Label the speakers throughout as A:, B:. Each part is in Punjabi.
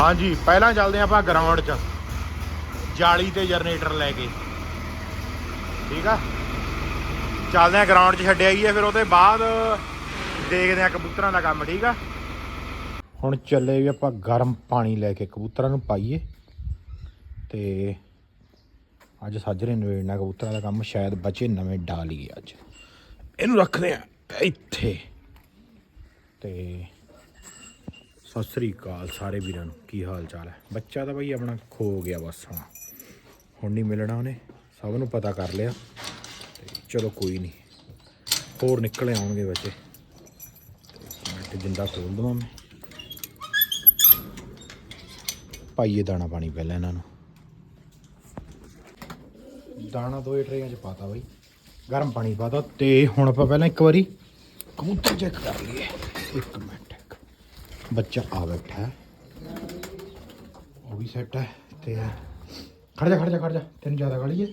A: ਹਾਂਜੀ, ਪਹਿਲਾਂ ਚੱਲਦੇ ਆਪਾਂ ਗਰਾਊਂਡ 'ਚ। ਜਾਲੀ ਤੇ ਜਨਰੇਟਰ ਲੈ ਕੇ। ਠੀਕ ਆ? ਚੱਲਦੇ ਆ ਗਰਾਊਂਡ 'ਚ ਛੱਡ ਆਈਏ ਫਿਰ ਉਹਦੇ ਬਾਅਦ ਦੇਖਦੇ ਆ ਕਬੂਤਰਾਂ ਦਾ ਕੰਮ, ਠੀਕ ਆ? ਹੁਣ ਚੱਲੇ ਵੀ ਆਪਾਂ ਗਰਮ ਪਾਣੀ ਲੈ ਕੇ ਕਬੂਤਰਾਂ ਨੂੰ ਪਾਈਏ। ਤੇ ਅੱਜ ਸਾਜਰੇ ਨਵੇੜਨਾ, ਕਬੂਤਰਾਂ ਦਾ ਕੰਮ ਸ਼ਾਇਦ ਬਚੇ ਨਵੇਂ ਡਾਲੀਏ ਅੱਜ। ਇਹਨੂੰ ਰੱਖਦੇ ਆ ਇੱਥੇ। ਤੇ ਸਤਿ ਸ੍ਰੀ ਅਕਾਲ ਸਾਰੇ ਵੀਰਾਂ ਨੂੰ, ਕੀ ਹਾਲ ਚਾਲ ਹੈ? ਬੱਚਾ ਤਾਂ ਬਈ ਆਪਣਾ ਖੋ ਗਿਆ ਬਸ ਹੁਣ। ਹੁਣ ਨਹੀਂ ਮਿਲਣਾ ਉਹਨੇ, ਸਭ ਨੂੰ ਪਤਾ ਕਰ ਲਿਆ। ਤੇ ਚਲੋ ਕੋਈ ਨਹੀਂ, ਹੋਰ ਨਿਕਲੇ ਆਉਣਗੇ ਬੱਚੇ। ਮਿੰਟ ਜਿੰਦਾ ਖੋਲ ਦਵਾਂ ਮੈਂ। ਪਾਈਏ ਦਾਣਾ ਪਾਣੀ ਪਹਿਲਾਂ ਇਹਨਾਂ ਨੂੰ। ਦਾਣਾ ਦੋ ਟਰੇਆਂ ਚ ਪਾਤਾ ਬਈ। ਗਰਮ ਪਾਣੀ ਪਾਤਾ ਤੇ ਹੁਣ ਆਪਾਂ ਪਹਿਲਾਂ ਇੱਕ ਵਾਰੀ ਕਬੂਤਰ ਚੈੱਕ ਕਰ ਲਈਏ। ਇੱਕ ਮਿੰਟ। ਬੱਚਾ ਆ ਬੈਠਾ ਹੈ। ਉਹ ਵੀ ਸੈੱਟ ਹੈ ਤੇ ਖੜ ਜਾ ਖੜ ਜਾ ਖੜ ਜਾ, ਤੈਨੂੰ ਜ਼ਿਆਦਾ ਗਾਲੀ ਹੈ।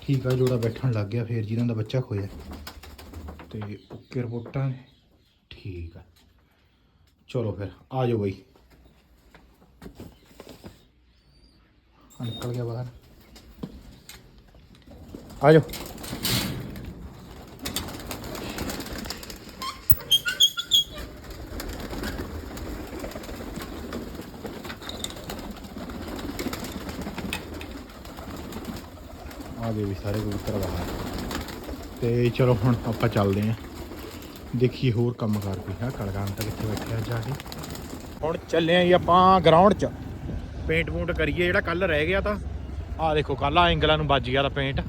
A: ਠੀਕ ਆ, ਜੋੜਾ ਬੈਠਣ ਲੱਗ ਗਿਆ, ਫੇਰ ਜਿਹਨਾਂ ਦਾ ਬੱਚਾ ਖੋਇਆ। ਤੇ ਓਕੇ ਰਿਪੋਰਟਾਂ ਨੇ। ਠੀਕ ਆ। ਚਲੋ ਫਿਰ, ਆ ਜਾਓ ਬਈ। ਨਿਕਲ ਗਿਆ ਬਾਹਰ। ਆ ਜਾਓ। ਗਏ ਵੀ ਸਾਰੇ ਕਬੂਤਰ ਬਾਹਰ ਤੇ ਚਲੋ ਹੁਣ ਆਪਾਂ ਚੱਲਦੇ ਆਂ ਦੇਖੀਏ ਹੋਰ ਕੰਮ ਕਰ ਕੋਈ ਹੈ। ਕਲਗਾਨ ਤੱਕ ਕਿੱਥੇ ਬੈਠਿਆ ਜਾ ਕੇ। ਹੁਣ ਚੱਲੇ ਆਂ ਜੀ ਆਪਾਂ ਗਰਾਊਂਡ 'ਚ। ਪੇਂਟ ਪੂੰਟ ਕਰੀਏ। ਜਿਹੜਾ ਕੱਲ ਰਹਿ ਗਿਆ ਤਾਂ। ਆਹ ਦੇਖੋ ਕੱਲ ਆ ਐਂਗਲਾਂ ਨੂੰ ਵੱਜ ਗਿਆ ਤਾਂ ਪੇਂਟ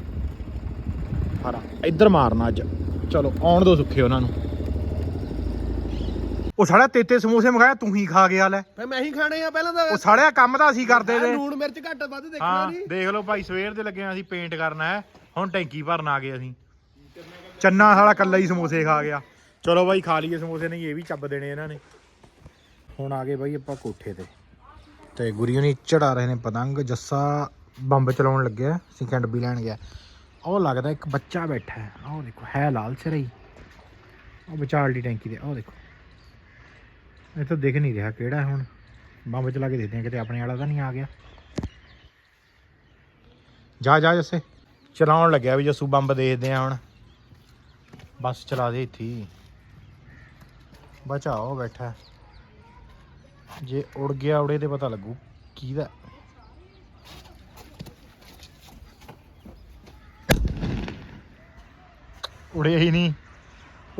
A: ਹਰਾ ਇੱਧਰ ਮਾਰਨਾ ਅੱਜ। ਚਲੋ, ਆਉਣ ਦੋ ਸੁੱਖੇ ਉਹਨਾਂ ਨੂੰ। ਉਹ ਸਾਲਿਆ ਤੇਤੇ ਸਮੋਸੇ ਮੰਗਾਇਆ ਤੂੰ ਹੀ ਖਾ ਗਿਆ ਲੈ।
B: ਫੇ ਮੈਂ ਹੀ ਖਾਣੇ ਆ ਪਹਿਲਾਂ ਤਾਂ
A: ਉਹ ਸਾਲਿਆ ਕੰਮ ਤਾਂ ਅਸੀਂ ਕਰਦੇ ਤੇ
B: ਲੂਣ ਮਿਰਚ ਘੱਟ ਵੱਧ ਦੇਖਣਾ
A: ਹਾਂ
B: ਨਹੀਂ
A: ਦੇਖ ਲਓ ਭਾਈ ਸਵੇਰ ਦੇ ਲੱਗੇ ਆਂ ਅਸੀਂ ਪੇਂਟ ਕਰਨਾ ਹੈ ਹੁਣ ਟੈਂਕੀ ਭਰਨ ਆ ਗਏ ਅਸੀਂ। ਚੰਨਾ ਸਾਲਾ ਕੱਲਾ ਹੀ ਸਮੋਸੇ ਖਾ ਗਿਆ। ਚਲੋ ਭਾਈ ਖਾ ਲਈਏ ਸਮੋਸੇ ਨਹੀਂ ਇਹ ਵੀ ਚੱਬ ਦੇਣੇ ਇਹਨਾਂ ਨੇ। ਹੁਣ ਆ ਗਏ ਭਾਈ ਆਪਾਂ ਕੋਠੇ ਤੇ। ਤੇ ਗੁਰੀਓ ਨੇ ਚੜਾ ਰਹੇ ਨੇ ਪਤੰਗ ਜੱਸਾ ਬੰਬ ਚਲਾਉਣ ਲੱਗਿਆ ਸੈਕੰਡ ਵੀ ਲੈਣ ਗਿਆ। ਉਹ ਲੱਗਦਾ ਇੱਕ ਬੱਚਾ ਬੈਠਾ ਹੈ। ਆਹ ਦੇਖੋ ਹੈ ਲਾਲ ਚਰਈ ਉਹ ਵਿਚਾਲ ਦੀ ਟੈਂਕੀ ਤੇ ਉਹ ਦੇਖੋ। ਇਹ ਤਾਂ ਦਿਖ ਨਹੀਂ ਰਿਹਾ ਕਿਹੜਾ ਹੈ ਹੁਣ। ਬੰਬ ਚਲਾ ਕੇ ਦੇਖਦੇ ਆ ਕਿਤੇ ਆਪਣੇ ਵਾਲਾ ਤਾਂ ਨਹੀਂ ਆ ਗਿਆ। ਜਾ ਜਾ ਜੱਸੇ। ਚਲਾਉਣ ਲੱਗਿਆ ਵੀ ਜੱਸੂ ਬੰਬ ਦੇਖਦੇ ਆ ਹੁਣ। ਬਸ ਚਲਾ ਦੇ ਇੱਥੇ ਹੀ। ਬਚਾਓ ਬੈਠਾ। ਜੇ ਉੜ ਗਿਆ ਉੜੇ ਤੇ ਪਤਾ ਲੱਗੂ ਕਿਹਦਾ। ਉੜਿਆ ਹੀ ਨਹੀਂ।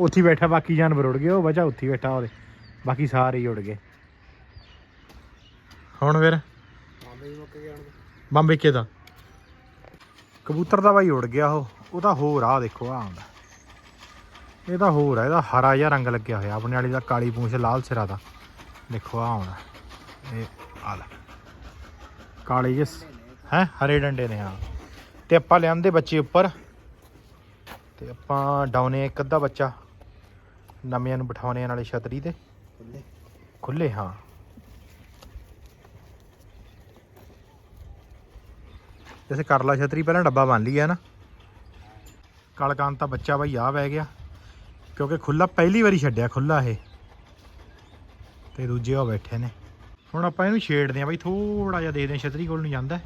A: ਉੱਥੇ ਬੈਠਾ, ਬਾਕੀ ਜਾਨਵਰ ਉੜ ਗਏ, ਉਹ ਬਚਾ ਉੱਥੇ ਬੈਠਾ ਉਹਦੇ। ਬਾਕੀ ਸਾਰੇ ਹੀ ਉੜ ਗਏ। ਹੁਣ ਫਿਰ? ਬੰਬੇ ਕਿਹਦਾ? ਕਬੂਤਰ ਦਾ ਬਾਈ ਉੜ ਗਿਆ ਉਹ। ਉਹਦਾ ਹੋਰ ਆ ਦੇਖੋ ਆ ਆਉਂਦਾ। ਇਹ ਤਾਂ ਹੋਰ ਆ ਇਹਦਾ ਹਰਾ ਜਿਹਾ ਰੰਗ ਲੱਗਿਆ ਹੋਇਆ। ਆਪਣੇ ਵਾਲੀ ਦਾ ਕਾਲੀ ਪੂੰਛ ਲਾਲ ਸਿਰਾ ਦਾ। ਦੇਖੋ ਆ ਆਉਂਦਾ। ਇਹ ਆ ਲੈ। ਕਾਲੇ ਜਿਸ ਹੈ? ਹਰੇ ਡੰਡੇ ਨੇ ਹਾਂ। ਤੇ ਆਪਾਂ ਲਿਆਂਦੇ ਬੱਚੇ ਉੱਪਰ। ਤੇ ਆਪਾਂ ਡਾਉਨੇ ਇੱਕ ਅੱਧਾ ਬੱਚਾ। ਨਵਿਆਂ ਨੂੰ ਬਿਠਾਉਣੇ ਨਾਲੇ ਛਤਰੀ ਤੇ। ਖੁੱਲੇ। ਹਾਂ। ਜੈਸੇ ਕਰ ਛਤਰੀ ਪਹਿਲਾਂ ਡੱਬਾ ਬੰਨ ਹੈ ਨਾ? ਕਲਕਾਂਤ ਤਾਂ ਬੱਚਾ ਬਾਈ ਆ ਬਹਿ ਗਿਆ, ਕਿਉਂਕਿ ਖੁੱਲਾ ਪਹਿਲੀ ਵਾਰੀ ਛੱਡਿਆ, ਖੁੱਲਾ ਇਹ। ਤੇ ਦੂਜੇ ਉਹ ਬੈਠੇ ਨੇ। ਹੁਣ ਆਪਾਂ ਇਹਨੂੰ ਛੇੜਦੇ ਆ ਬਾਈ ਥੋੜਾ ਜਿਹਾ ਦੇ ਆ ਛਤਰੀ ਕੋਲ ਨੂੰ ਜਾਂਦਾ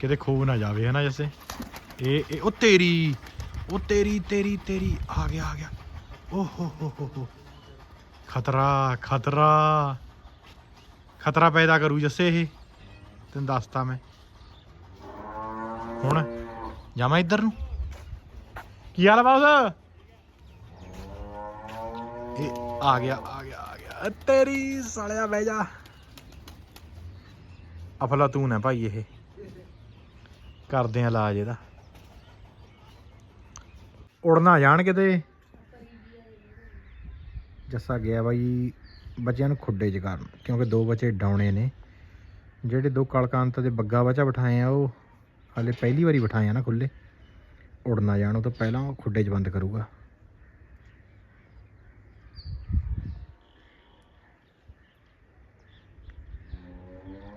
A: ਕਿਤੇ ਖੋ ਨਾ ਜਾਵੇ ਹਨਾ ਜੈਸੇ? ਇਹ ਇਹ, ਉਹ ਤੇਰੀ ਉਹ ਤੇਰੀ ਤੇਰੀ ਤੇਰੀ, ਆ ਗਿਆ ਆ ਗਿਆ। ਓ ਹੋ ਹੋ ਹੋ। ਖਤਰਾ ਖਤਰਾ। ਖਤਰਾ ਪੈਦਾ ਕਰੂ ਜੱਸੇ ਇਹ। ਤੈਨੂੰ ਦੱਸਤਾ ਮੈਂ। ਹੁਣ ਜਾਵਾਂ ਇੱਧਰ ਨੂੰ। ਕੀ ਹਾਲ ਆ ਬਾਉਸ ਇਹ ਆ ਗਿਆ ਆ ਗਿਆ ਆ ਗਿਆ। ਤੇਰੀ ਸਾਲਿਆ ਬਹਿ ਜਾ। ਅਫਲਾ ਤੂੰ ਨਾ ਭਾਈ ਇਹ। ਕਰਦੇ ਆ ਇਲਾਜ ਇਹਦਾ। ਉੜਨਾ ਜਾਣ ਕਿਤੇ। ਜੱਸਾ ਗਿਆ ਬਾਈ ਬੱਚਿਆਂ ਨੂੰ ਖੁੱਡੇ 'ਚ ਕਰਨ, ਕਿਉਂਕਿ ਦੋ ਬੱਚੇ ਡਾਉਣੇ ਨੇ। ਜਿਹੜੇ ਦੋ ਕਲਕਾਂਤ ਦੇ ਬੱਗਾ ਬੱਚਾ ਬਿਠਾਏ ਆ, ਉਹ ਹਾਲੇ ਪਹਿਲੀ ਵਾਰੀ ਬਿਠਾਏ ਆ ਨਾ ਖੁੱਲੇ ਉੜਨਾ ਜਾਣ, ਉਹ ਤਾਂ ਪਹਿਲਾਂ ਉਹ ਖੁੱਡੇ 'ਚ ਬੰਦ ਕਰੂਗਾ।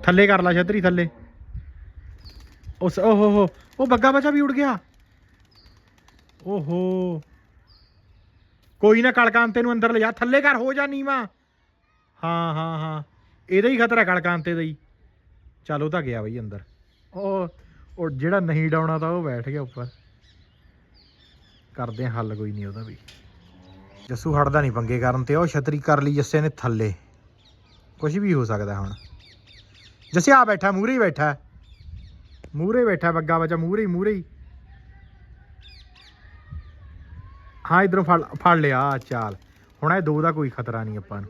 A: ਥੱਲੇ ਕਰ ਲਾ ਛਤਰੀ, ਥੱਲੇ। ਉਸ ਓਹੋ ਹੋ ਉਹ ਬੱਗਾ ਬੱਚਾ ਵੀ ਉੜ ਗਿਆ। ਓਹੋ। ਕੋਈ ਨਾ ਕਲਕਾਂਤੇ ਨੂੰ ਅੰਦਰ ਲਿਜਾ, ਥੱਲੇ ਘਰ ਹੋ ਜਾ ਨੀਵਾ। ਹਾਂ ਹਾਂ ਹਾਂ। ਇਹਦਾ ਹੀ ਖਤਰਾ ਕਲਕਾਂਤੇ ਦਾ ਹੀ। ਚੱਲ ਉਹ ਤਾਂ ਗਿਆ ਬਈ ਅੰਦਰ। ਉਹ ਉਹ ਜਿਹੜਾ ਨਹੀਂ ਡਾਉਣਾ ਤਾਂ ਉਹ ਬੈਠ ਗਿਆ ਉੱਪਰ। ਕਰਦੇ ਹੱਲ, ਕੋਈ ਨਹੀਂ ਉਹਦਾ ਵੀ। ਜੱਸੂ ਹਟਦਾ ਨਹੀਂ ਪੰਗੇ ਕਰਨ ਤੇ, ਉਹ ਛਤਰੀ ਕਰ ਲਈ ਜੱਸੇ ਨੇ ਥੱਲੇ। ਕੁਝ ਵੀ ਹੋ ਸਕਦਾ ਹੁਣ। ਜੱਸੇ ਆ ਬੈਠਾ ਮੂਰੇ ਹੀ ਬੈਠਾ। ਮੂਰੇ ਬੈਠਾ ਬੱਗਾ ਬੱਚਾ ਮੂਰੇ ਹੀ ਮੂਰੇ ਹੀ। ਹਾਂ, ਇਧਰੋਂ ਫੜ ਫੜ ਲਿਆ ਚਾਲ। ਹੁਣ ਇਹ ਦੋ ਦਾ ਕੋਈ ਖਤਰਾ ਨਹੀਂ ਆਪਾਂ ਨੂੰ।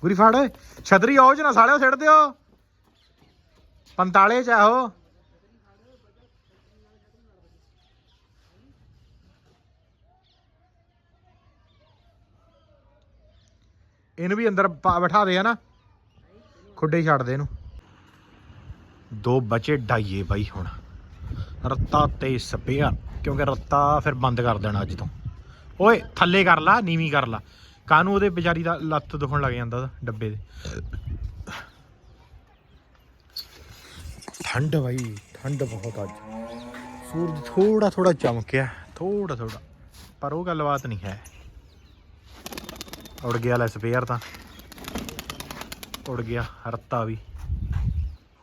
A: ਗੁਰੀ ਫੜ। ਛਤਰੀ ਆਓ ਚ ਨਾ ਸਾਲਿਓ ਸਿੱਟ ਦਿਓ। 45 ਚ ਆਹੋ ਇਹਨੂੰ ਵੀ ਅੰਦਰ ਪਾ- ਬਿਠਾ ਦੇ ਨਾ। ਖੁੱਡੇ ਛੱਡ ਦੇ ਇਹਨੂੰ। ਦੋ ਬਚੇ ਡਾਈਏ ਬਾਈ ਹੁਣ। ਰੱਤਾ ਤੇ ਸਪੇਅਰ, ਕਿਉਂਕਿ ਰੱਤਾ ਫਿਰ ਬੰਦ ਕਰ ਦੇਣਾ ਅੱਜ ਤੋਂ। ਓਏ, ਥੱਲੇ ਕਰ ਲਾ, ਨੀਵੀਂ ਕਰ ਲਾ। ਕਾਨੂੰ ਉਹਦੇ ਵਿਚਾਰੀ ਦਾ ਲੱਤ ਦੁਖਣ ਲੱਗ ਜਾਂਦਾ ਉਹਦਾ, ਡੱਬੇ ਦੇ? ਠੰਡ ਬਾਈ, ਠੰਡ ਬਹੁਤ ਅੱਜ। ਸੂਰਜ ਥੋੜਾ ਥੋੜਾ ਚਮਕਿਆ ਥੋੜਾ ਥੋੜਾ ਪਰ ਉਹ ਗੱਲਬਾਤ ਨਹੀਂ ਹੈ। ਉੜ ਗਿਆ ਲੈ ਸਪੇਅਰ ਤਾਂ। ਉੜ ਗਿਆ ਰੱਤਾ ਵੀ।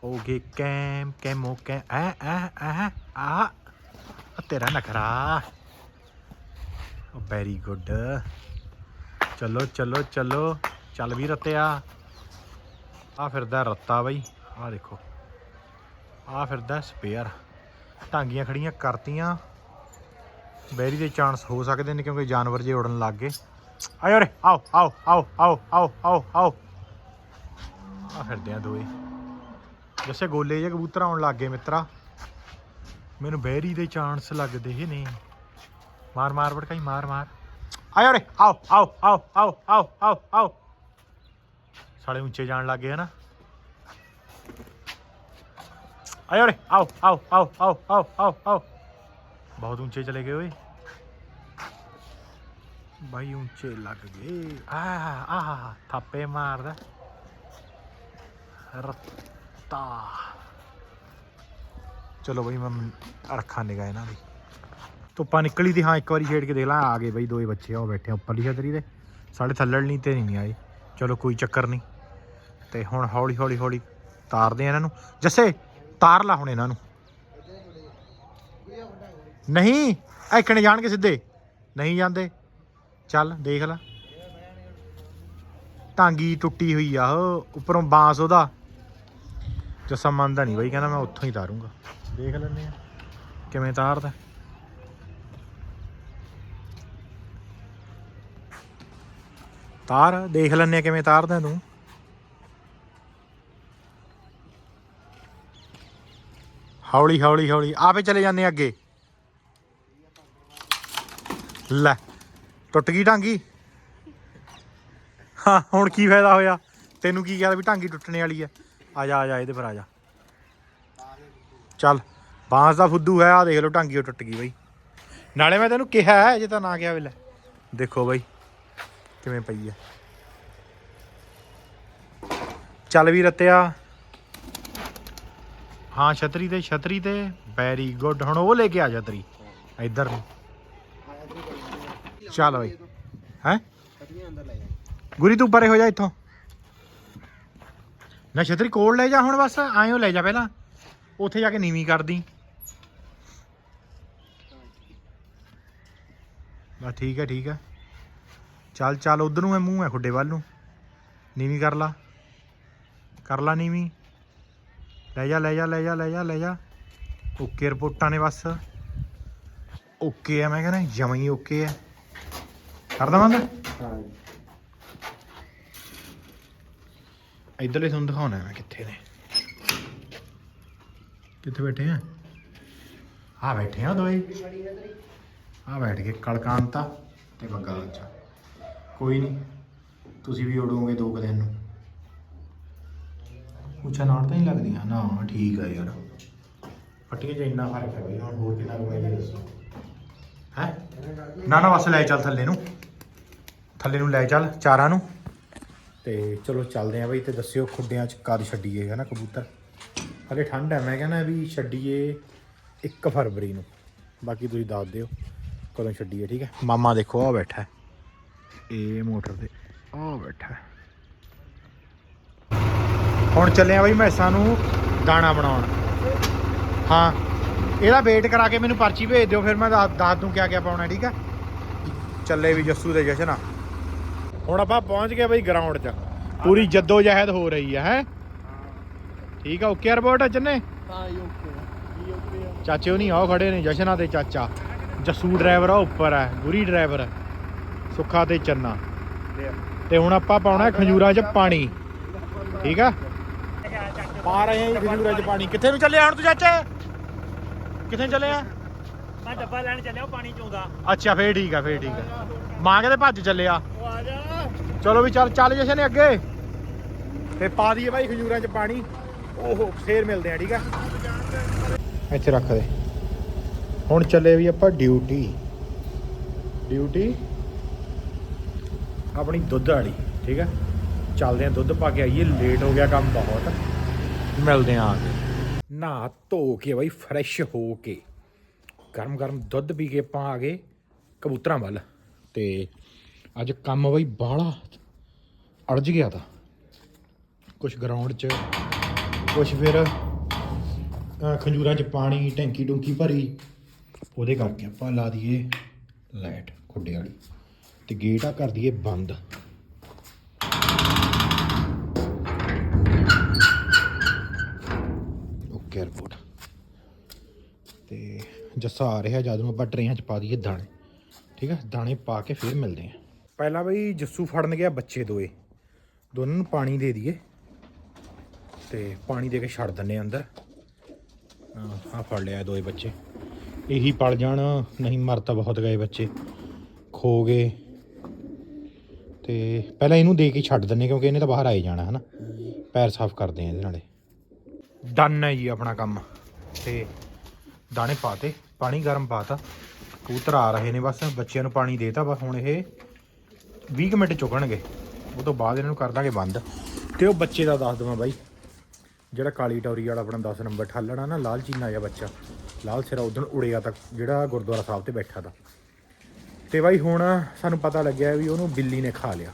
A: ਹੋ ਗਏ ਕੈਮ, ਕੈਮੋ, ਕੈ ਐ ਐ ਐ ਆ ਤੇਰਾ ਨਖਰਾ। ਵੈਰੀ ਗੁੱਡ ਚਲੋ ਚਲੋ ਚਲੋ। ਚੱਲ ਵੀ ਰੱਤਿਆ ਆ। ਫਿਰਦਾ ਰੱਤਾ ਬਾਈ। ਆ ਦੇਖੋ। ਆ ਫਿਰਦਾ ਸਪੇਅਰ ਟਾਂਗੀਆਂ ਖੜੀਆਂ ਕਰਤੀਆਂ। ਬੈਰੀ ਦੇ ਚਾਂਸ ਹੋ ਸਕਦੇ ਨੇ ਕਿਉਂਕਿ ਜਾਨਵਰ ਜੇ ਉੜਨ ਲੱਗ ਗਏ। ਆਇਓ ਰੇ ਆਓ ਆਓ ਆਓ ਆਓ ਆਓ ਆਓ ਆਓ। ਆ ਫਿਰਦੇ ਆ ਦੋਏ ਜਿਵੇਂ ਗੋਲੇ ਜੇ ਕਬੂਤਰ ਆਉਣ ਲੱਗ ਗਏ ਮਿੱਤਰਾ। ਮੈਨੂੰ ਬੈਰੀ ਦੇ ਚਾਂਸ ਲੱਗਦੇ ਹੀ ਨਹੀਂ। ਮਾਰ ਮਾਰ ਬੜਕਾਈ ਮਾਰ ਮਾਰ ਆਇਓ ਰੇ ਆਓ ਆਓ ਆਓ ਆਓ ਆਓ ਆਓ ਆਓ ਸਾਲੇ ਉੱਚੇ ਜਾਣ ਲੱਗ ਗਏ ਹਨਾ ਆਇਓ ਰੇ ਆਓ ਆਓ ਆਓ ਆਓ ਆਓ ਆਓ ਆਓ ਬਹੁਤ ਉੱਚੇ ਚਲੇ ਗਏ ਓਏ ਬਾਈ ਉੱਚੇ ਲੱਗ ਗਏ ਆ ਆ ਥਾਪੇ ਮਾਰਦਾ ਰੱਤਾ ਚਲੋ ਬਈ ਮੈਂ ਰੱਖਾਂ ਨਿਗਾ ਇਹਨਾਂ ਦੀ ਧੁੱਪਾਂ ਨਿਕਲੀ ਦੀ, ਹਾਂ, ਇੱਕ ਵਾਰੀ ਛੇੜ ਕੇ ਦੇਖ ਲਾਂ, ਆ ਗਏ ਬਈ ਦੋਏ ਬੱਚੇ ਆ ਉਹ ਬੈਠੇ ਉੱਪਰਲੀ ਛਤਰੀ ਦੇ। ਸਾਡੇ ਥੱਲੜ ਨਹੀਂ ਤੇ ਨਹੀਂ ਆਏ। ਚਲੋ, ਕੋਈ ਚੱਕਰ ਨਹੀਂ। ਤੇ ਹੁਣ ਹੌਲੀ ਹੌਲੀ ਹੌਲੀ ਤਾਰਦੇ ਆ ਇਹਨਾਂ ਨੂੰ। ਜੱਸੇ, ਤਾਰ ਲਾ ਹੁਣ ਇਹਨਾਂ ਨੂੰ। ਨਹੀਂ ਐਕਣੇ ਜਾਣਗੇ ਸਿੱਧੇ। ਨਹੀਂ ਜਾਂਦੇ। ਚੱਲ, ਦੇਖ ਲੈ। ਟਾਂਗੀ ਟੁੱਟੀ ਹੋਈ ਆ ਉਹ, ਉੱਪਰੋਂ ਬਾਂਸ ਉਹਦਾ। ਜੱਸਾ ਮੰਨਦਾ ਨਹੀਂ ਬਈ, ਕਹਿੰਦਾ ਮੈਂ ਉੱਥੋਂ ਹੀ ਤਾਰੂੰਗਾ। ਦੇਖ ਲੈਂਦੇ ਆ। ਕਿਵੇਂ ਤਾਰਦਾ? ਤਾਰ, ਦੇਖ ਲੈਂਦੇ ਆ ਕਿਵੇਂ ਤਾਰਦਾ ਤੂੰ। ਹੌਲੀ ਹੌਲੀ ਹੌਲੀ, ਆਪੇ ਚਲੇ ਜਾਂਦੇ ਅੱਗੇ। ਲੈ, ਟੁੱਟ ਗਈ ਢਾਂਗੀ। ਹਾਂ, ਹੁਣ ਕੀ ਫਾਇਦਾ ਹੋਇਆ? ਤੈਨੂੰ ਕੀ ਕਿਹਾ ਵੀ ਢਾਂਗੀ ਟੁੱਟਣੇ ਵਾਲੀ ਆ? ਆ ਜਾ ਆ ਜਾ, ਇਹਦੇ ਪਰ ਆ ਜਾ। ਚੱਲ, ਬਾਂਸ ਦਾ ਫੁੱਦੂ ਹੈ ਆ ਦੇਖ ਲਓ ਢਾਂਗੀ ਉਹ ਟੁੱਟ ਗਈ ਬਈ। ਨਾਲੇ ਮੈਂ ਤੈਨੂੰ ਕਿਹਾ ਹੈ ਜੇ ਤਾਂ ਨਾ ਕਿਹਾ ਵੇਲੇ। ਦੇਖੋ ਬਈ ਕਿਵੇਂ ਪਈ ਹੈ ਚੱਲ ਵੀ ਰੱਤਿਆ। ਹਾਂ, ਛਤਰੀ ਤੇ ਛਤਰੀ ਤੇ। ਵੈਰੀ ਗੁੱਡ ਹੁਣ ਉਹ ਲੈ ਕੇ ਆ ਛਤਰੀ। ਇੱਧਰ ਨੂੰ। ਚੱਲ ਬਈ। ਹੈ? ਗੁਰੀ, ਤੂੰ ਪਰੇ ਹੋ ਜਾ ਇੱਥੋਂ। ਨਾ, ਛਤਰੀ ਕੋਲ ਲੈ ਜਾ ਹੁਣ ਬਸ। ਆਇਓ ਲੈ ਜਾ ਪਹਿਲਾਂ। ਉੱਥੇ ਜਾ ਕੇ ਨੀਵੀਂ ਕਰਦੀ। ਬਸ ਠੀਕ ਹੈ ਠੀਕ ਹੈ ਚੱਲ ਚੱਲ, ਉਧਰ ਨੂੰ ਹੈ ਮੂੰਹ ਹੈ, ਖੁੱਡੇ ਵੱਲ ਨੂੰ। ਨੀਵੀਂ ਕਰ ਲਾ। ਕਰ ਲਾ ਨੀਵੀਂ। ਲੈ ਜਾ ਲੈ ਜਾ ਲੈ ਜਾ ਲੈ ਜਾ ਲੈ ਜਾ। ਓਕੇ ਰਿਪੋਰਟਾਂ ਨੇ ਬਸ। ਓਕੇ ਆ, ਮੈਂ ਕਹਿੰਦਾ ਜਮਾਂ ਹੀ ਓਕੇ ਆ। ਕਰਦਾ ਬੰਦ
B: ਹਾਂ
A: ਇਧਰਲੇ ਤੁਹਾਨੂੰ ਦਿਖਾਉਣਾ ਮੈਂ ਕਿੱਥੇ ਨੇ। ਕਿੱਥੇ ਬੈਠੇ ਆ? ਆ ਬੈਠੇ ਆ ਦੋਏ। ਆ ਬੈਠ ਕੇ ਕਲਕਾਂਤਾ ਤੇ ਬੱਗਾ ਬੱਚਾ ਕੋਈ ਨਹੀਂ। ਤੁਸੀਂ ਵੀ ਉਡੋਗੇ ਦੋ ਕੁ ਦਿਨ ਨੂੰ। ਉੱਚਾ ਨਾਲ ਤਾਂ ਨਹੀਂ ਲੱਗਦੀਆਂ? ਨਾ, ਠੀਕ ਆ ਯਾਰ। ਫੱਟੀਆਂ 'ਚ ਇੰਨਾ ਫ਼ਰਕ ਹੈ ਬਈ, ਹੁਣ ਹੋਰ ਕਿੰਨਾ ਕੁ ਮੈਂ ਦੱਸੋ। ਹੈ? ਨਾ ਨਾ, ਬਸ ਲੈ ਚੱਲ ਥੱਲੇ ਨੂੰ। ਥੱਲੇ ਨੂੰ ਲੈ ਚੱਲ, ਚਾਰਾਂ ਨੂੰ। ਤੇ ਚਲੋ ਚੱਲਦੇ ਆ ਬਈ, ਤੇ ਦੱਸਿਓ ਖੁੱਡਿਆਂ 'ਚ ਕਦ ਛੱਡੀਏ, ਹੈ ਨਾ, ਕਬੂਤਰ? ਹਲੇ ਠੰਡ ਹੈ, ਮੈਂ ਕਹਿੰਦਾ ਵੀ ਛੱਡੀਏ 1 ਫਰਵਰੀ ਨੂੰ। ਬਾਕੀ ਤੁਸੀਂ ਦੱਸ ਦਿਓ, ਕਦੋਂ ਛੱਡੀਏ, ਠੀਕ ਹੈ? ਮਾਮਾ ਦੇਖੋ ਆ ਬੈਠਾ ਹੈ। ਇਹ ਮੋਟਰ ਤੇ। ਆ ਬੈਠਾ। ਹੈ। ਹੁਣ ਚੱਲੇ ਆ ਬਈ ਮੈਸਾਂ ਨੂੰ ਦਾਣਾ ਬਣਾਉਣ। ਹਾਂ ਇਹਦਾ ਵੇਟ ਕਰਾ ਕੇ ਮੈਨੂੰ ਪਰਚੀ ਭੇਜ ਦਿਓ ਫਿਰ ਮੈਂ ਦੱਸ ਦੱਸ ਦੂੰ ਕਿਆ ਕਿਆ ਪਾਉਣਾ ਠੀਕ ਆ? ਚੱਲੇ ਵੀ ਜੱਸੂ ਦੇ ਜਸ਼ਨ ਆ। ਹੁਣ ਆਪਾਂ ਪਹੁੰਚ ਗਏ ਬਈ ਗਰਾਊਂਡ 'ਚ। ਪੂਰੀ ਜੱਦੋ ਜਹਿਦ ਹੋ ਰਹੀ ਆ ਹੈ? ਠੀਕ ਆ ਓਕੇ ਰਿਪੋਰਟ ਚੰਨੇ?
B: ਹਾਂ ਜੀ ਓਕੇ ਜੀ ਓਕੇ ਆ।
A: ਚਾਚੇ ਉਹ ਨਹੀਂ ਆਓ ਖੜੇ ਨੇ ਜਸ਼ਨਾ ਤੇ ਚਾਚਾ। ਜੱਸੂ ਡਰਾਈਵਰ ਆ ਉੱਪਰ ਆ ਗੁਰੀ ਡਰਾਈਵਰ ਸੁੱਖਾ ਤੇ ਚੰਨਾ। ਤੇ ਹੁਣ ਆਪਾਂ ਪਾਉਣਾ ਖੰਜੂਰਾਂ 'ਚ ਪਾਣੀ। ਠੀਕ ਆ? ਪਾ ਰਹੇ ਆ ਜੀ ਖੰਜੂਰਾਂ 'ਚ ਪਾਣੀ। ਕਿੱਥੇ ਨੂੰ ਚੱਲੇ ਹੁਣ ਤੂੰ ਚਾਚਾ? ਕਿੱਥੇ ਚੱਲੇ ਆ?
C: ਮੈਂ ਡੱਬਾ ਲੈਣ ਚੱਲਿਆ ਉਹ ਪਾਣੀ ਚੋਂਦਾ।
A: ਅੱਛਾ ਫੇਰ ਠੀਕ ਆ ਫੇਰ ਠੀਕ ਆ। ਮਾਂ ਕਹਿੰਦੇ ਭੱਜ ਚੱਲੇ ਆ।
C: ਉਹ ਆ ਜਾ।
A: ਚਲੋ ਵੀ ਚੱਲ ਚੱਲ ਜਸ਼ਨ ਅੱਗੇ। ਤੇ ਪਾ ਦਈਏ ਭਾਈ ਖੰਜੂਰਾਂ 'ਚ ਪਾਣੀ। ਓਹੋ ਫੇਰ ਮਿਲਦੇ ਆ ਠੀਕ ਆ? ਇੱਥੇ ਰੱਖ ਦੇ। ਹੁਣ ਚੱਲੇ ਵੀ ਆਪਾਂ ਡਿਊਟੀ। ਡਿਊਟੀ? ਆਪਣੀ ਦੁੱਧ ਵਾਲੀ, ਠੀਕ ਹੈ? ਚੱਲਦੇ ਆ ਦੁੱਧ ਪਾ ਕੇ ਆਈਏ ਲੇਟ ਹੋ ਗਿਆ ਕੰਮ ਬਹੁਤ। ਮਿਲਦੇ ਆ ਆ ਕੇ। ਨਹਾ ਧੋ ਕੇ ਬਾਈ ਫਰੈਸ਼ ਹੋ ਕੇ। ਗਰਮ ਗਰਮ ਦੁੱਧ ਪੀ ਕੇ ਆਪਾਂ ਆ ਗਏ ਕਬੂਤਰਾਂ ਵੱਲ। ਤੇ ਅੱਜ ਕੰਮ ਬਾਈ ਬਾਹਲਾ ਅੜਜ ਗਿਆ ਤਾ। ਕੁਝ ਗਰਾਊਂਡ 'ਚ ਕੁਝ ਫਿਰ ਖੰਜੂਰਾਂ 'ਚ ਪਾਣੀ ਟੈਂਕੀ ਟੁੰਕੀ ਭਰੀ। ਉਹਦੇ ਕਰਕੇ ਆਪਾਂ ਲਾ ਦਈਏ ਲਾਈਟ ਖੁੱਡੇ ਵਾਲੀ। ਤੇ ਗੇਟ ਆ ਕਰ ਦਈਏ ਬੰਦ। ਓਕੇ ਰਿਪੋਰਟ ਤੇ ਜੱਸਾ ਆ ਰਿਹਾ ਜਦ ਨੂੰ ਆਪਾਂ ਟਰੇਆਂ 'ਚ ਪਾ ਦਈਏ ਦਾਣੇ। ਠੀਕ ਹੈ ਦਾਣੇ ਪਾ ਕੇ ਫਿਰ ਮਿਲਦੇ ਆ। ਪਹਿਲਾਂ ਬਈ ਜੱਸੂ ਫੜਨ ਗਿਆ ਬੱਚੇ ਦੋਏ। ਦੋਨਾਂ ਨੂੰ ਪਾਣੀ ਦੇ ਦਈਏ। ਤੇ ਪਾਣੀ ਦੇ ਕੇ ਛੱਡ ਦਿੰਨੇ ਅੰਦਰ। ਆ ਫੜ ਲਿਆ ਦੋਏ ਬੱਚੇ। ਇਹੀ ਪਲ ਜਾਣ, ਨਹੀਂ ਮਰ ਤਾਂ ਬਹੁਤ ਗਏ ਬੱਚੇ। ਖੋ ਗਏ। ਤੇ ਪਹਿਲਾਂ ਇਹਨੂੰ ਦੇ ਕੇ ਛੱਡ ਦਿੰਨੇ ਕਿਉਂਕਿ ਇਹਨੇ ਤਾਂ ਬਾਹਰ ਆਈ ਜਾਣਾ, ਹਨਾ? ਪੈਰ ਸਾਫ਼ ਕਰਦੇ ਆ ਇਹਦੇ ਨਾਲੇ। ਡਨ ਹੈ ਜੀ ਆਪਣਾ ਕੰਮ। ਤੇ ਦਾਣੇ ਪਾਤੇ, ਪਾਣੀ ਗਰਮ ਪਾਤਾ। ਕਬੂਤਰ ਆ ਰਹੇ ਨੇ ਬਸ, ਬੱਚਿਆਂ ਨੂੰ ਪਾਣੀ ਦੇਤਾ ਬਸ ਹੁਣ ਇਹ 20 ਕੁ ਮਿੰਟ ਚੁਗਣਗੇ ਉਹ ਤੋਂ ਬਾਅਦ ਇਹਨਾਂ ਨੂੰ ਕਰ ਦਾਂਗੇ ਬੰਦ। ਤੇ ਉਹ ਬੱਚੇ ਦਾ ਦੱਸ ਦਵਾਂ ਬਾਈ। ਜਿਹੜਾ ਕਾਲੀ ਟੌਰੀ ਵਾਲਾ ਆਪਣਾ 10 ਨੰਬਰ ਠਾਲਣਾ ਨਾ ਲਾਲ ਚੀਨਾ ਜਿਹਾ ਬੱਚਾ। ਲਾਲ ਸਿਰਾ ਉਦੋਂ ਉੜਿਆ ਤੱਕ ਜਿਹੜਾ ਗੁਰਦੁਆਰਾ ਸਾਹਿਬ ਤੇ ਬੈਠਾ ਤਾ। ਤੇ ਬਾਈ ਹੁਣ ਸਾਨੂੰ ਪਤਾ ਲੱਗਿਆ ਵੀ ਉਹਨੂੰ ਬਿੱਲੀ ਨੇ ਖਾ ਲਿਆ।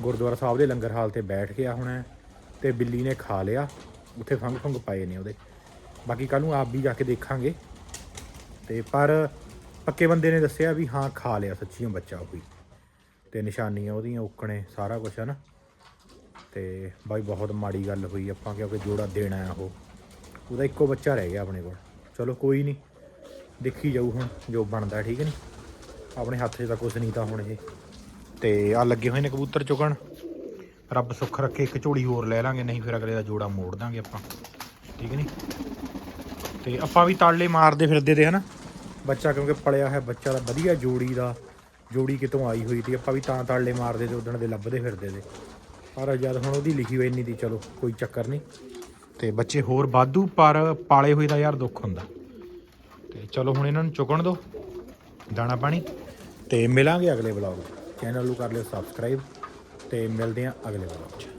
A: ਗੁਰਦੁਆਰਾ ਸਾਹਿਬ ਦੇ ਲੰਗਰ ਹਾਲ ਤੇ ਬੈਠ ਗਿਆ ਹੁਣ, ਤੇ ਬਿੱਲੀ ਨੇ ਖਾ ਲਿਆ। ਉੱਥੇ ਫੰਗ ਫੰਗ ਪਾਏ ਨੇ ਉਹਦੇ। ਬਾਕੀ ਕੱਲ ਨੂੰ ਆਪ ਵੀ ਜਾ ਕੇ ਦੇਖਾਂਗੇ। ਤੇ ਪਰ ਪੱਕੇ ਬੰਦੇ ਨੇ ਦੱਸਿਆ ਵੀ ਹਾਂ, ਖਾ ਲਿਆ ਸੱਚੀਓ ਬੱਚਾ ਕੋਈ ਤੇ ਨਿਸ਼ਾਨੀਆਂ ਉਹਦੀਆਂ, ਉੱਕਣੇ, ਸਾਰਾ ਕੁਝ ਹੈ ਨਾ। ਤੇ ਬਾਈ ਬਹੁਤ ਮਾੜੀ ਗੱਲ ਹੋਈ ਆਪਾਂ, ਕਿਉਂਕਿ ਜੋੜਾ ਦੇਣਾ ਆ ਉਹ। ਉਹਦਾ ਇੱਕੋ ਬੱਚਾ ਰਹਿ ਗਿਆ ਆਪਣੇ ਕੋਲ। ਚਲੋ ਕੋਈ ਨਹੀਂ, ਦੇਖੀ ਜਾਊ ਹੁਣ ਜੋ ਬਣਦਾ, ਠੀਕ ਨਹੀਂ ਆਪਣੇ ਹੱਥ 'ਚ ਤਾਂ ਕੁਝ ਨਹੀਂ ਤਾਂ ਹੁਣ ਇਹ। ਤੇ ਆ ਲੱਗੇ ਹੋਏ ਨੇ ਕਬੂਤਰ ਚੁਗਣ। ਰੱਬ ਸੁੱਖ ਰੱਖੇ, ਇੱਕ ਝੋੜੀ ਹੋਰ ਲੈ ਲਾਂਗੇ, ਨਹੀਂ ਫਿਰ ਅਗਲੇ ਦਾ ਜੋੜਾ ਮੋੜ ਦਾਂਗੇ ਆਪਾਂ। ਠੀਕ ਨਹੀਂ ਤੇ ਆਪਾਂ ਵੀ ਤਾਲੇ ਮਾਰਦੇ ਫਿਰਦੇ ਤੇ, ਹਨਾ? ਬੱਚਾ ਕਿਉਂਕਿ ਪਲਿਆ ਹੈ ਬੱਚਾ ਦਾ ਵਧੀਆ ਜੋੜੀ ਦਾ, ਜੋੜੀ ਕਿਤੋਂ ਆਈ ਹੋਈ ਸੀ। ਆਪਾਂ ਵੀ ਤਾਂ ਤਾਲੇ ਮਾਰਦੇ ਤੇ ਉਦਣ ਦੇ ਲੱਭਦੇ ਫਿਰਦੇ ਤੇ। ਪਰ ਜਦ ਹੁਣ ਉਹਦੀ ਲਿਖੀ ਹੋਈ ਇੰਨੀ ਦੀ, ਚਲੋ, ਕੋਈ ਚੱਕਰ ਨਹੀਂ ਤੇ ਬੱਚੇ ਹੋਰ ਵਾਧੂ, ਪਰ ਪਾਲੇ ਹੋਏ ਦਾ ਯਾਰ ਦੁੱਖ ਹੁੰਦਾ। ਤੇ ਚਲੋ ਹੁਣ ਇਹਨਾਂ ਨੂੰ ਚੁਗਣ ਦਿਓ ਦਾਣਾ ਪਾਣੀ ਤੇ ਮਿਲਾਂਗੇ ਅਗਲੇ ਵਲੌਗ ਚੈਨਲ ਨੂੰ ਕਰ ਲਿਓ ਸਬਸਕ੍ਰਾਈਬ ਤੇ ਮਿਲਦੇ ਹਾਂ ਅਗਲੇ ਵਲੌਗ 'ਚ